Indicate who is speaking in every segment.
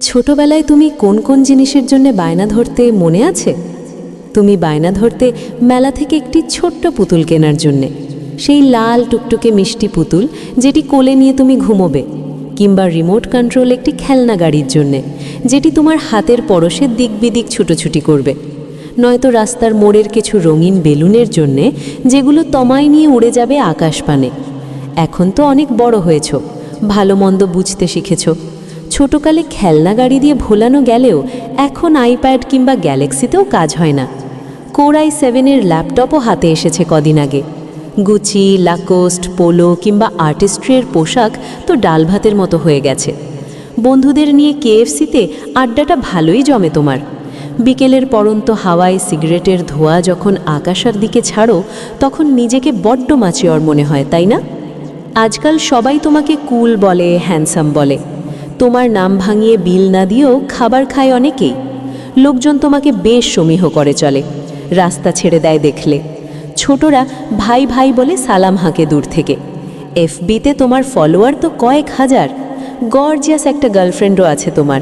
Speaker 1: ছোটবেলায় তুমি কোন কোন জিনিসের জন্য বায়না ধরতে মনে আছে? তুমি বায়না ধরতে মেলা থেকে একটি ছোট্ট পুতুল কেনার জন্যে, সেই লাল টুকটুকে মিষ্টি পুতুল যেটি কোলে নিয়ে তুমি ঘুমোবে, কিংবা রিমোট কন্ট্রোল একটি খেলনা গাড়ির জন্যে, যেটি তোমার হাতের পরশে দিক বিদিক ছুটোছুটি করবে। নয়তো রাস্তার মোড়ের কিছু রঙিন বেলুনের জন্যে, যেগুলো তমায় নিয়ে উড়ে যাবে আকাশপানে এখন তো অনেক বড় হয়েছ, ভালো মন্দ বুঝতে শিখেছ। ছোটকালে খেলনা গাড়ি দিয়ে ভোলানো গেলেও এখন আইপ্যাড কিংবা গ্যালাক্সিতেও কাজ হয় না। কোরাই সেভেনের ল্যাপটপও হাতে এসেছে কদিন আগে। গুচি, লাকোস্ট, পোলো কিংবা আর্টিস্ট্রির পোশাক তো ডাল ভাতের মতো হয়ে গেছে। বন্ধুদের নিয়ে কেএফসিতে আড্ডাটা ভালোই জমে তোমার। বিকেলের পরন্ত হাওয়ায় সিগারেটের ধোঁয়া যখন আকাশের দিকে ছাড়ো, তখন নিজেকে বড্ড মাচিয়র মনে হয়, তাই না? আজকাল সবাই তোমাকে কুল বলে, হ্যান্ডসাম বলে। তোমার নাম ভাঙিয়ে বিল না দিয়েও খাবার খায় অনেকেই লোকজন তোমাকে বেশ সমীহ করে চলে, রাস্তা ছেড়ে দেয় দেখলে। ছোটরা ভাই ভাই বলে সালাম হাঁকে দূর থেকে। এফবিতে তোমার ফলোয়ার তো কয়েক হাজার। গর্জিয়াস একটা গার্লফ্রেন্ডও আছে তোমার।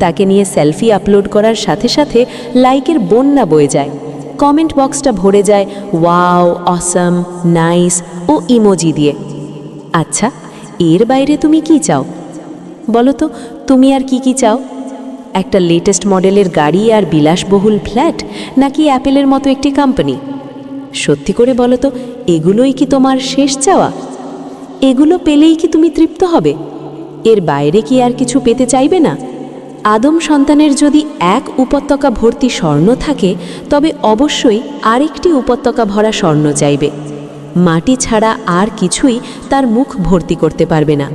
Speaker 1: তাকে নিয়ে সেলফি আপলোড করার সাথে সাথে লাইকের বন্যা বয়ে যায়। কমেন্ট বক্সটা ভরে যায়, ওয়াও, অসাম, নাইস ও ইমোজি দিয়ে। আচ্ছা এর বাইরে তুমি কি চাও? বলো তো তুমি আর কি কি চাও? একটা লেটেস্ট মডেলের গাড়ি আর বিলাসবহুল ফ্ল্যাট নাকি অ্যাপেলের মতো একটি কোম্পানি সত্যি করে বলো তো এগুলোই কি তোমার শেষ চাওয়া? এগুলো পেলেই কি তুমি তৃপ্ত হবে? এর বাইরে কি আর কিছু পেতে চাইবে না? আদম সন্তানের যদি এক উপত্যকা ভর্তি স্বর্ণ থাকে, তবে অবশ্যই আরেকটি উপত্যকা ভরা স্বর্ণ চাইবে। মাটি ছাড়া আর কিছুই তার মুখ ভর্তি করতে পারবে না।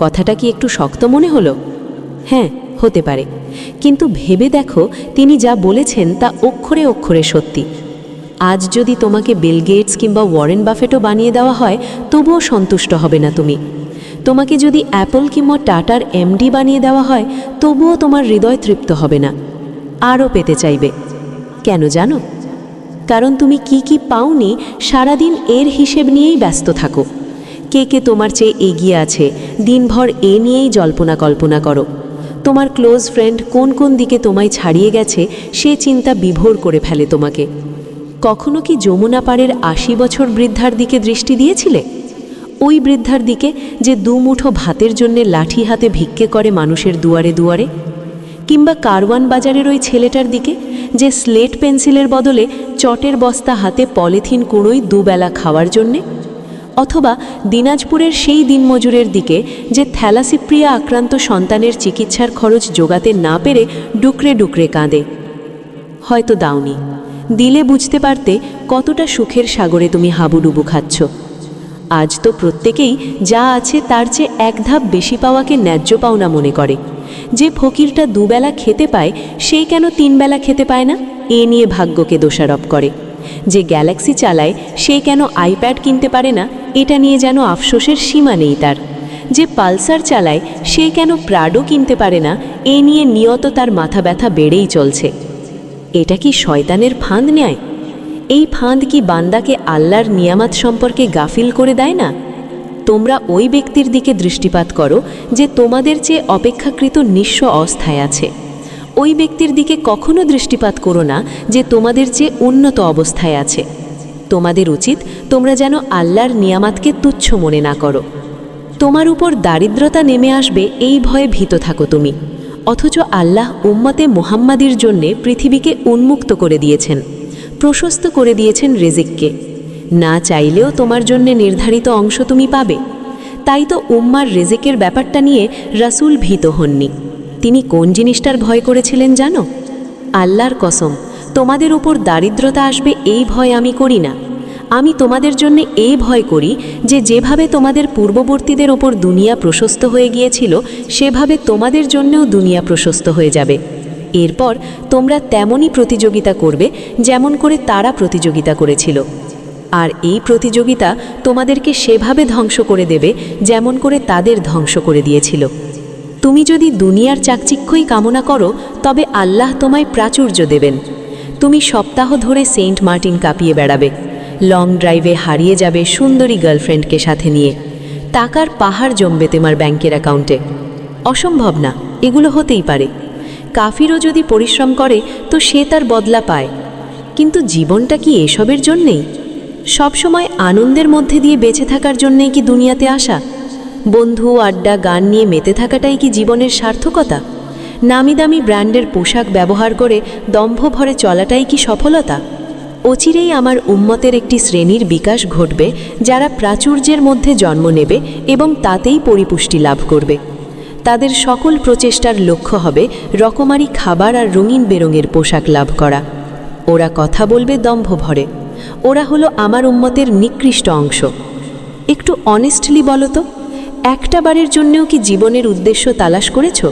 Speaker 1: কথাটা কি একটু শক্ত মনে হলো? হ্যাঁ হতে পারে। কিন্তু ভেবে দেখো, তিনি যা বলেছেন তা অক্ষরে অক্ষরে সত্যি। আজ যদি তোমাকে বিল গেটস কিংবা ওয়ারেন বাফেটও বানিয়ে দেওয়া হয়, তবুও সন্তুষ্ট হবে না তুমি। তোমাকে যদি অ্যাপল কিংবা টাটার এমডি বানিয়ে দেওয়া হয়, তবুও তোমার হৃদয় তৃপ্ত হবে না। আরও পেতে চাইবে। কেন জানো? কারণ তুমি কি কি পাওনি, সারাদিন এর হিসেব নিয়েই ব্যস্ত থাকো। কে কে তোমার চেয়ে এগিয়ে আছে? দিনভর এ নিয়েই জল্পনা কল্পনা করো। তোমার ক্লোজ ফ্রেন্ড কোন কোন দিকে তোমায় ছাড়িয়ে গেছে, সে চিন্তা বিভোর করে ফেলে তোমাকে। কখনো কি যমুনা পাড়ের আশি বছর বৃদ্ধার দিকে দৃষ্টি দিয়েছিলে? ওই বৃদ্ধার দিকে যে দুমুঠো ভাতের জন্যে লাঠি হাতে ভিক্ষে করে মানুষের দুয়ারে দুয়ারে? কিংবা কারওয়ান বাজারের ওই ছেলেটার দিকে, যে স্লেট পেন্সিলের বদলে চটের বস্তা হাতে পলিথিন কুড়োই দুবেলা খাওয়ার জন্যে? অথবা দিনাজপুরের সেই দিনমজুরের দিকে যে থ্যালাসিপ্রিয়া আক্রান্ত সন্তানের চিকিৎসার খরচ জোগাতে না পেরে ডুকরে ডুকরে কাঁদে। হয়তো দাওনি। দিলে বুঝতে পারতে কতটা সুখের সাগরে তুমি হাবুডুবু খাচ্ছ। আজ তো প্রত্যেকেই যা আছে তার চেয়ে এক ধাপ বেশি পাওয়াকে ন্যায্য পাওনা মনে করে। যে ফকিরটা দুবেলা খেতে পায় সেই কেন তিনবেলা খেতে পায় না? এ নিয়ে ভাগ্যকে দোষারোপ করে। যে গ্যালাক্সি চালায়, সে কেন আইপ্যাড কিনতে পারে না? এটা নিয়ে যেন আফসোসের সীমা নেই তার। যে পালসার চালায়, সে কেন প্রাডো কিনতে পারে না? এ নিয়ে নিয়ত তার মাথা ব্যথা বেড়েই চলছে। এটা কি শয়তানের ফাঁদ নেয় এই ফাঁদ কি বান্দাকে আল্লাহর নিয়ামাত সম্পর্কে গাফিল করে দেয় না? তোমরা ওই ব্যক্তির দিকে দৃষ্টিপাত করো যে তোমাদের চেয়ে অপেক্ষাকৃত নিঃস্ব অবস্থায় আছে। ওই ব্যক্তির দিকে কখনো দৃষ্টিপাত করো না যে তোমাদের চেয়ে উন্নত অবস্থায় আছে। তোমাদের উচিত তোমরা যেন আল্লাহর নিয়ামাতকে তুচ্ছ মনে না করো। তোমার উপর দারিদ্রতা নেমে আসবে এই ভয়ে ভীত থাকো তুমি। অথচ আল্লাহ উম্মতে মোহাম্মাদির জন্যে পৃথিবীকে উন্মুক্ত করে দিয়েছেন, প্রশস্ত করে দিয়েছেন রেজিককে। না চাইলেও তোমার জন্য নির্ধারিত অংশ তুমি পাবে। তাই তো উম্মার রেজেকের ব্যাপারটা নিয়ে রাসূল ভীত হননি। তিনি কোন জিনিসটার ভয় করেছিলেন জানো? আল্লাহর কসম, তোমাদের উপর দারিদ্রতা আসবে এই ভয় আমি করি না। আমি তোমাদের জন্য এই ভয় করি যে যেভাবে তোমাদের পূর্ববর্তীদের ওপর দুনিয়া প্রশস্ত হয়ে গিয়েছিল, সেভাবে তোমাদের জন্যও দুনিয়া প্রশস্ত হয়ে যাবে। এরপর তোমরা তেমনই প্রতিযোগিতা করবে যেমন করে তারা প্রতিযোগিতা করেছিল। আর এই প্রতিযোগিতা তোমাদেরকে সেভাবে ধ্বংস করে দেবে যেমন করে তাদের ধ্বংস করে দিয়েছিল। তুমি যদি দুনিয়ার চাকচিক্যই কামনা করো, তবে আল্লাহ তোমায় প্রাচুর্য দেবেন। তুমি সপ্তাহ ধরে সেন্ট মার্টিন কাঁপিয়ে বেড়াবে। লং ড্রাইভে হারিয়ে যাবে সুন্দরী গার্লফ্রেন্ডকে সাথে নিয়ে। টাকার পাহাড় জমবে তোমার ব্যাংকের অ্যাকাউন্টে। অসম্ভব না, এগুলো হতেই পারে। কাফিরও যদি পরিশ্রম করে, তো সে তার বদলা পায়। কিন্তু জীবনটা কি এসবের জন্যেই? সবসময় আনন্দের মধ্যে দিয়ে বেঁচে থাকার জন্যেই কি দুনিয়াতে আসা? বন্ধু, আড্ডা, গান নিয়ে মেতে থাকাটাই কি জীবনের সার্থকতা? নামি দামি ব্র্যান্ডের পোশাক ব্যবহার করে দম্ভ ভরে চলাটাই কি সফলতা? অচিরেই আমার উম্মতের একটি শ্রেণির বিকাশ ঘটবে, যারা প্রাচুর্যের মধ্যে জন্ম নেবে এবং তাতেই পরিপুষ্টি লাভ করবে। তাদের সকল প্রচেষ্টার লক্ষ্য হবে রকমারি খাবার আর রঙিন বেরঙের পোশাক লাভ করা। ওরা কথা বলবে দম্ভ ভরে ওরা হলো আমার উম্মতের নিকৃষ্ট অংশ। একটু অনেস্টলি বলো তো। একটা বারের জন্যেও কি জীবনের উদ্দেশ্য তালাশ করেছ?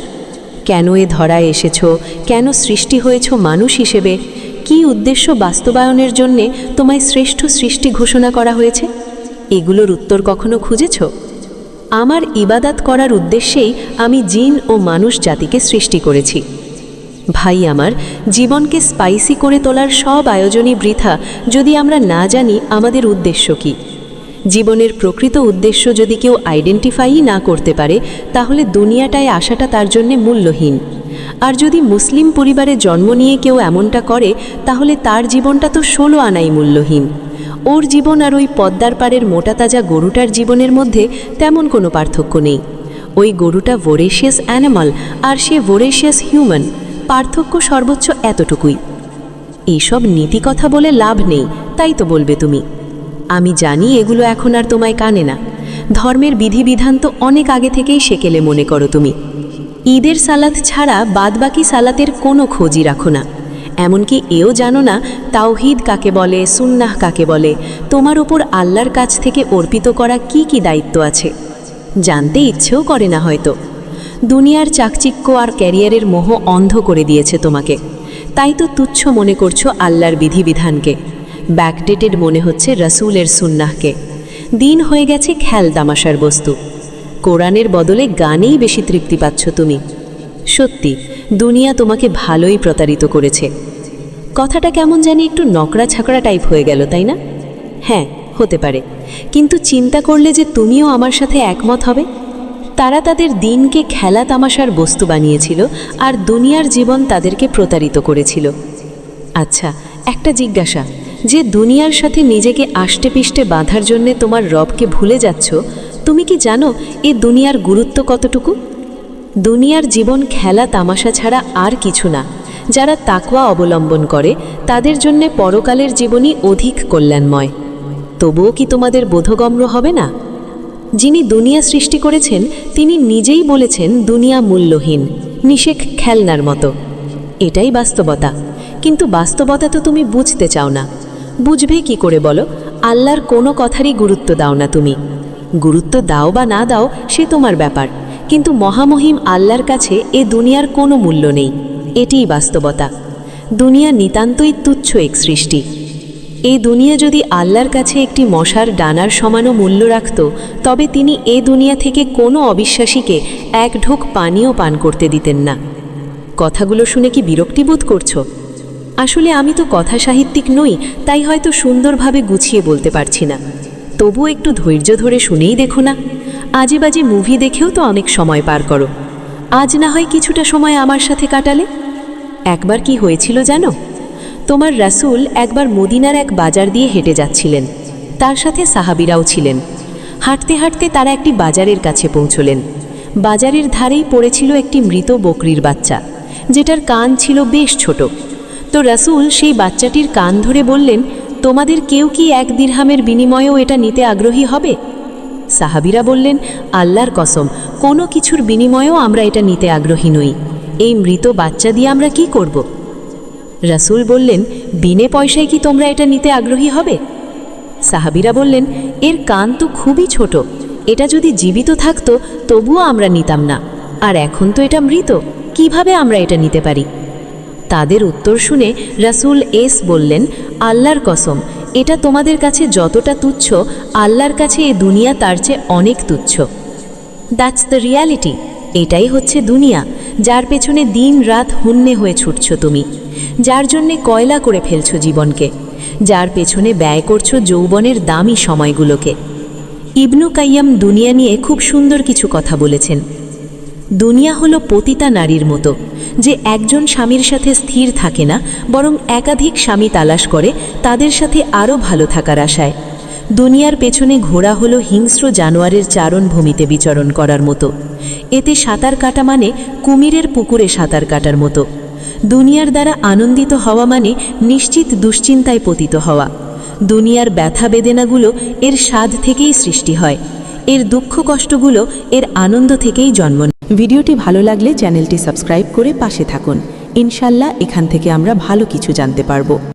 Speaker 1: কেন এ ধরায় এসেছ? কেন সৃষ্টি হয়েছ মানুষ হিসেবে? কি উদ্দেশ্য বাস্তবায়নের জন্যে তোমায় শ্রেষ্ঠ সৃষ্টি ঘোষণা করা হয়েছে? এগুলোর উত্তর কখনো খুঁজেছ? আমার ইবাদাত করার উদ্দেশ্যেই আমি জিন ও মানুষ জাতিকে সৃষ্টি করেছি। ভাই আমার, জীবনকে স্পাইসি করে তোলার সব আয়োজনই বৃথা যদি আমরা না জানি আমাদের উদ্দেশ্য কী। জীবনের প্রকৃত উদ্দেশ্য যদি কেউ আইডেন্টিফাইই না করতে পারে, তাহলে দুনিয়াটায় আসাটা তার জন্যে মূল্যহীন। আর যদি মুসলিম পরিবারে জন্ম নিয়ে কেউ এমনটা করে, তাহলে তার জীবনটা তো ষোলো আনাই মূল্যহীন। ওর জীবন আর ওই পদ্মার পাড়ের মোটা তাজা গরুটার জীবনের মধ্যে তেমন কোনো পার্থক্য নেই। ওই গরুটা ভোরেশিয়াস অ্যানিমাল আর সে ভোরেশিয়াস হিউম্যান পার্থক্য সর্বোচ্চ এতটুকুই। এইসব নীতি কথা বলে লাভ নেই, তাই তো বলবে তুমি। আমি জানি এগুলো এখন আর তোমায় কানে না। ধর্মের বিধিবিধান তো অনেক আগে থেকেই সেকেলে মনে করো তুমি। ঈদের সালাত ছাড়া বাদবাকি সালাতের কোনো খোঁজই রাখো না। এমনকি এও জানো না, তাওহিদ কাকে বলে, সুন্নাহ কাকে বলে, তোমার ওপর আল্লাহর কাছ থেকে অর্পিত করা কি কি দায়িত্ব আছে? জানতে ইচ্ছেও করে না হয়তো। দুনিয়ার চাকচিক্য আর ক্যারিয়ারের মোহ অন্ধ করে দিয়েছে তোমাকে। তাই তো তুচ্ছ মনে করছ আল্লাহর বিধিবিধানকে। ব্যাকডেটেড মনে হচ্ছে রসুলের সুন্নাহকে। দিন হয়ে গেছে খেল তামাশার বস্তু। কোরআনের বদলে গানেই বেশি তৃপ্তি পাচ্ছ তুমি। সত্যি, দুনিয়া তোমাকে ভালোই প্রতারিত করেছে। কথাটা কেমন জানি একটু নকরা ছাকড়া টাইপ হয়ে গেল, তাই না? হ্যাঁ হতে পারে। কিন্তু চিন্তা করলে যে তুমিও আমার সাথে একমত হবে? তারা তাদের দিনকে খেলা তামাশার বস্তু বানিয়েছিল আর দুনিয়ার জীবন তাদেরকে প্রতারিত করেছিল। আচ্ছা একটা জিজ্ঞাসা। যে দুনিয়ার সাথে নিজেকে আষ্টে পিষ্টে বাঁধার জন্যে তোমার রবকে ভুলে যাচ্ছ, তুমি কি জানো এ দুনিয়ার গুরুত্ব কতটুকু? দুনিয়ার জীবন খেলা তামাশা ছাড়া আর কিছু না। যারা তাকওয়া অবলম্বন করে, তাদের জন্যে পরকালের জীবনই অধিক কল্যাণময়। তবুও কি তোমাদের বোধগম্য হবে না? যিনি দুনিয়া সৃষ্টি করেছেন, তিনি নিজেই বলেছেন দুনিয়া মূল্যহীন, নিষেক খেলনার মতো। এটাই বাস্তবতা। কিন্তু বাস্তবতা তো তুমি বুঝতে চাও না। বুঝবে কি করে বলো? আল্লাহর কোনো কথারই গুরুত্ব দাও না তুমি। গুরুত্ব দাও বা না দাও, সে তোমার ব্যাপার। কিন্তু মহামহিম আল্লাহর কাছে এ দুনিয়ার কোনো মূল্য নেই। এটিই বাস্তবতা। দুনিয়া নিতান্তই তুচ্ছ এক সৃষ্টি। এই দুনিয়া যদি আল্লাহর কাছে একটি মশার ডানার সমানও মূল্য রাখত, তবে তিনি এ দুনিয়া থেকে কোনো অবিশ্বাসীকে এক ঢোক পানিও পান করতে দিতেন না। কথাগুলো শুনে কি বিরক্তিবোধ করছ? আসলে আমি তো কথা সাহিত্যিক নই, তাই হয়তো সুন্দরভাবে গুছিয়ে বলতে পারছি না। তবু একটু ধৈর্য ধরে শুনেই দেখো না। আজে বাজে মুভি দেখেও তো অনেক সময় পার করো। আজ না হয় কিছুটা সময় আমার সাথে কাটালে? একবার কি হয়েছিল জানো? তোমার রাসূল একবার মদিনার এক বাজার দিয়ে হেঁটে যাচ্ছিলেন। তার সাথে সাহাবিরাও ছিলেন। হাঁটতে হাঁটতে তারা একটি বাজারের কাছে পৌঁছলেন। বাজারের ধারেই পড়েছিল একটি মৃত বকরির বাচ্চা, যেটার কান ছিল বেশ ছোট। তো রাসূল সেই বাচ্চাটির কান ধরে বললেন, তোমাদের কেউ কি এক দিরহামের বিনিময়েও এটা নিতে আগ্রহী হবে? সাহাবিরা বললেন, আল্লাহর কসম, কোনো কিছুর বিনিময়েও আমরা এটা নিতে আগ্রহী নই। এই মৃত বাচ্চা দিয়ে আমরা কি করব? রাসূল বললেন, বিনে পয়সায় কি তোমরা এটা নিতে আগ্রহী হবে? সাহাবিরা বললেন, এর কান তো খুবই ছোট, এটা যদি জীবিত থাকতো তবুও আমরা নিতাম না। আর এখন তো এটা মৃত, কীভাবে আমরা এটা নিতে পারি? তাদের উত্তর শুনে রাসূল এস বললেন, আল্লাহর কসম, এটা তোমাদের কাছে যতটা তুচ্ছ, আল্লাহর কাছে এ দুনিয়া তার চেয়ে অনেক তুচ্ছ। দ্যাটস দ্য রিয়ালিটি এটাই হচ্ছে দুনিয়া, যার পেছনে দিন রাত হুন্নে হয়ে ছুটছ তুমি, যার জন্যে কয়লা করে ফেলছ জীবনকে, যার পেছনে ব্যয় করছ যৌবনের দামি সময়গুলোকে। ইবনু কাইয়াম দুনিয়া নিয়ে খুব সুন্দর কিছু কথা বলেছেন।
Speaker 2: দুনিয়া হলো পতিতা নারীর মতো, যে একজন স্বামীর সাথে স্থির থাকে না, বরং একাধিক স্বামী তালাশ করে তাদের সাথে আরও ভালো থাকার আশায়। দুনিয়ার পেছনে ঘোড়া হলো হিংস্র জানোয়ারের চারণভূমিতে বিচরণ করার মতো। এতে সাঁতার কাটা মানে কুমিরের পুকুরে সাঁতার কাটার মতো। দুনিয়ার দ্বারা আনন্দিত হওয়া মানে নিশ্চিত দুশ্চিন্তায় পতিত হওয়া। দুনিয়ার ব্যথা বেদনাগুলো এর স্বাদ থেকেই সৃষ্টি হয়। এর দুঃখ কষ্টগুলো এর আনন্দ থেকেই জন্ম।
Speaker 3: ভিডিওটি ভালো লাগলে চ্যানেলটি সাবস্ক্রাইব করে পাশে থাকুন। ইনশাল্লাহ এখান থেকে আমরা ভালো কিছু জানতে পারব।